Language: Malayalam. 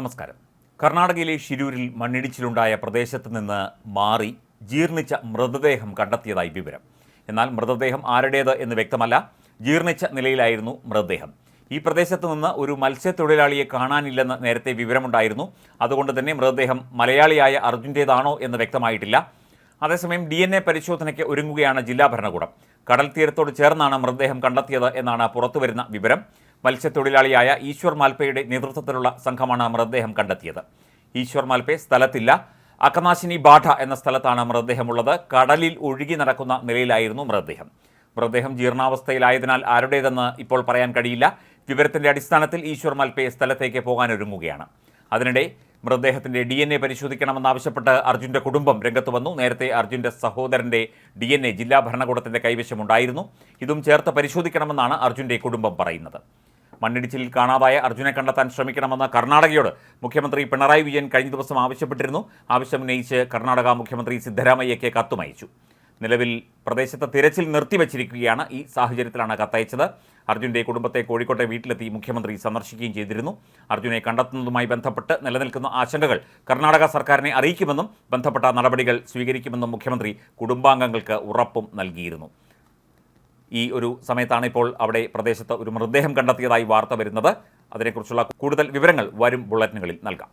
നമസ്കാരം. കർണാടകയിലെ ഷിരൂരിൽ മണ്ണിടിച്ചിലുണ്ടായ പ്രദേശത്ത് നിന്ന് മാറി ജീർണിച്ച മൃതദേഹം കണ്ടെത്തിയതായി വിവരം. എന്നാൽ മൃതദേഹം ആരുടേത് എന്ന് വ്യക്തമല്ല. ജീർണിച്ച നിലയിലായിരുന്നു മൃതദേഹം. ഈ പ്രദേശത്ത് നിന്ന് ഒരു മത്സ്യത്തൊഴിലാളിയെ കാണാനില്ലെന്ന് നേരത്തെ വിവരമുണ്ടായിരുന്നു. അതുകൊണ്ട് തന്നെ മൃതദേഹം മലയാളിയായ അർജുന്റേതാണോ എന്ന് വ്യക്തമായിട്ടില്ല. അതേസമയം ഡി എൻ എ പരിശോധനയ്ക്ക് ഒരുങ്ങുകയാണ് ജില്ലാ ഭരണകൂടം. കടൽ തീരത്തോട് ചേർന്നാണ് മൃതദേഹം കണ്ടെത്തിയത് എന്നാണ് പുറത്തുവരുന്ന വിവരം. മത്സ്യത്തൊഴിലാളിയായ ഈശ്വർ മാൽപ്പയുടെ നേതൃത്വത്തിലുള്ള സംഘമാണ് മൃതദേഹം കണ്ടെത്തിയത്. ഈശ്വർ മാൽപ്പെ സ്ഥലത്തില്ല. അക്കനാശിനി ബാഠ എന്ന സ്ഥലത്താണ് മൃതദേഹമുള്ളത്. കടലിൽ ഒഴുകി നടക്കുന്ന നിലയിലായിരുന്നു മൃതദേഹം. മൃതദേഹം ജീർണാവസ്ഥയിലായതിനാൽ ആരുടേതെന്ന് ഇപ്പോൾ പറയാൻ കഴിയില്ല. വിവരത്തിന്റെ അടിസ്ഥാനത്തിൽ ഈശ്വർ മാൽപ്പയെ സ്ഥലത്തേക്ക് പോകാനൊരുങ്ങുകയാണ്. അതിനിടെ മൃതദേഹത്തിന്റെ ഡി എൻ എ പരിശോധിക്കണമെന്നാവശ്യപ്പെട്ട് അർജുന്റെ കുടുംബം രംഗത്ത് വന്നു. നേരത്തെ അർജുന്റെ സഹോദരന്റെ ഡി എൻ എ ജില്ലാ ഭരണകൂടത്തിന്റെ കൈവശമുണ്ടായിരുന്നു. ഇതും ചേർത്ത് പരിശോധിക്കണമെന്നാണ് അർജുന്റെ കുടുംബം പറയുന്നത്. മണ്ണിടിച്ചിലിൽ കാണാതായ അർജുനെ കണ്ടെത്താൻ ശ്രമിക്കണമെന്ന് കർണാടകയോട് മുഖ്യമന്ത്രി പിണറായി വിജയൻ കഴിഞ്ഞ ദിവസം ആവശ്യപ്പെട്ടിരുന്നു. ആവശ്യമുന്നയിച്ച് കർണാടക മുഖ്യമന്ത്രി സിദ്ധരാമയ്യയ്ക്ക് കത്തുമയച്ചു. നിലവിൽ പ്രദേശത്തെ തിരച്ചിൽ നിർത്തിവച്ചിരിക്കുകയാണ്. ഈ സാഹചര്യത്തിലാണ് കത്തയച്ചത്. അർജുന്റെ കുടുംബത്തെ കോഴിക്കോട്ടെ വീട്ടിലെത്തി മുഖ്യമന്ത്രി സന്ദർശിക്കുകയും ചെയ്തിരുന്നു. അർജുനെ കണ്ടെത്തുന്നതുമായി ബന്ധപ്പെട്ട് നിലനിൽക്കുന്ന ആശങ്കകൾ കർണാടക സർക്കാരിനെ അറിയിക്കുമെന്നും ബന്ധപ്പെട്ട നടപടികൾ സ്വീകരിക്കുമെന്നും മുഖ്യമന്ത്രി കുടുംബാംഗങ്ങൾക്ക് ഉറപ്പും നൽകിയിരുന്നു. ഈ ഒരു സമയത്താണ് ഇപ്പോൾ അവിടെ പ്രദേശത്ത് ഒരു മൃതദേഹം കണ്ടെത്തിയതായി വാർത്ത വരുന്നത്. അതിനെക്കുറിച്ചുള്ള കൂടുതൽ വിവരങ്ങൾ വരും ബുള്ളറ്റിനുകളിൽ നൽകാം.